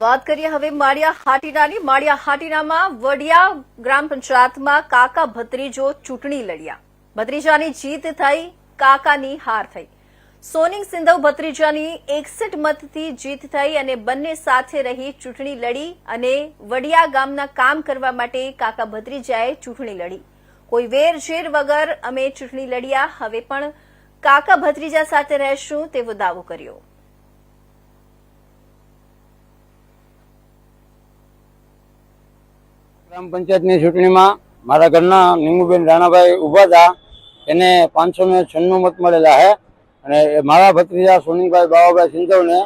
વાત કરીએ હવે માળિયા હાટીનાની. માળિયા હાટીનામાં વડિયા ગ્રામ પંચાયતમાં કાકા ભત્રીજો ચૂંટણી લડ્યા. ભત્રીજાની જીત થઈ, કાકાની હાર થઈ. સોનિંગ સિંધવ ભત્રીજાની એકસઠ મતથી જીત થઈ અને બંને સાથે રહી ચૂંટણી લડી અને વડિયા ગામના કામ કરવા માટે કાકા ભત્રીજાએ ચૂંટણી લડી. કોઈ વેર ઝેર વગર અમે ચૂંટણી લડ્યા. હવે પણ કાકા ભત્રીજા સાથે રહેશું તેવો દાવો કર્યો. ગ્રામ પંચાયતની ચૂંટણીમાં મારા ઘરના નીમુબેન રાણાભાઈ ઊભા હતા. એને પાંચસો ને છન્નું મત મળેલા છે. અને મારા ભત્રીજા સોનીભાઈ બાવાભાઈ સિંધવને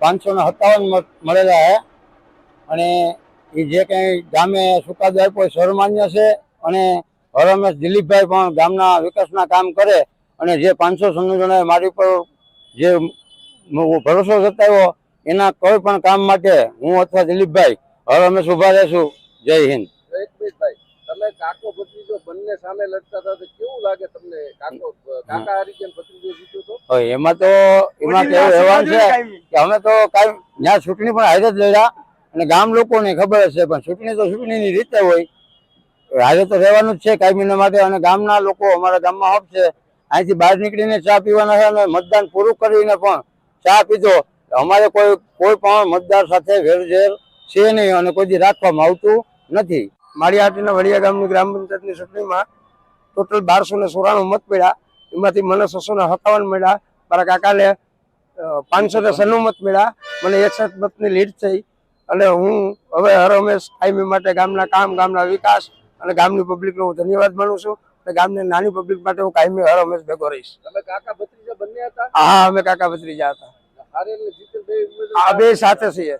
પાંચસો ને સત્તાવન મત મળેલા છે. અને એ જે કંઈ ગામે ચુકાદો આપ્યો સર્વમાન્ય છે. અને હરમેશ દિલીપભાઈ પણ ગામના વિકાસના કામ કરે. અને જે પાંચસો છન્નું જણાએ મારી ઉપર જે ભરોસો જતાવ્યો, એના કોઈ પણ કામ માટે હું અથવા દિલીપભાઈ હરમેશ ઊભા રહેશું. જય હિન્દ. તમે કાકો ભત્રીજો બંને સામે લડતા હતા તો કેવું લાગે તમને કાકો કાકા હારી ભત્રીજો જીત્યો તો? એમાં તો એમાં તો એવું છે કે અમે તો કાંઈ ત્યાં ચૂંટણી પણ હાજર લડ્યા અને ગામ લોકોને ખબર હશે પણ ચૂંટણી તો ચૂંટણીની રીતે હોય. હાજર તો રહેવાનું જ છે કાયમીના માટે અને ગામના લોકો અમારા ગામમાં હક છે. અહીંથી બહાર નીકળીને ચા પીવાના છે અને મતદાન પૂરું કરીને પણ ચા પીધો. અમારે કોઈ કોઈ પણ મતદાર સાથે વેરઝેર છે નહીં અને કોઈ રાખવામાં આવતું નથી. માળિયાહાટીના વડિયા ગામની ગ્રામ પંચાયતની ચૂંટણીમાં ટોટલ બારસો ને સોરાણું મત મળ્યા. એમાંથી મને છસો ને સત્તાવન મળ્યા. મારા કાકાને પાંચસો ને સન્નું મત મળ્યા. મને એકસઠ મતની લીડ થઈ. અને હું હવે હર હંમેશ કાયમી માટે ગામના કામ ગામના વિકાસ અને ગામની પબ્લિકનો હું ધન્યવાદ માનું છું. અને ગામની નાની પબ્લિક માટે હું કાયમી હર હંમેશ ભેગો રહીશ. તમે કાકા ભત્રીજા બંને હતા? હા અમે કાકા ભત્રીજા હતા. આ બે સાથે છીએ.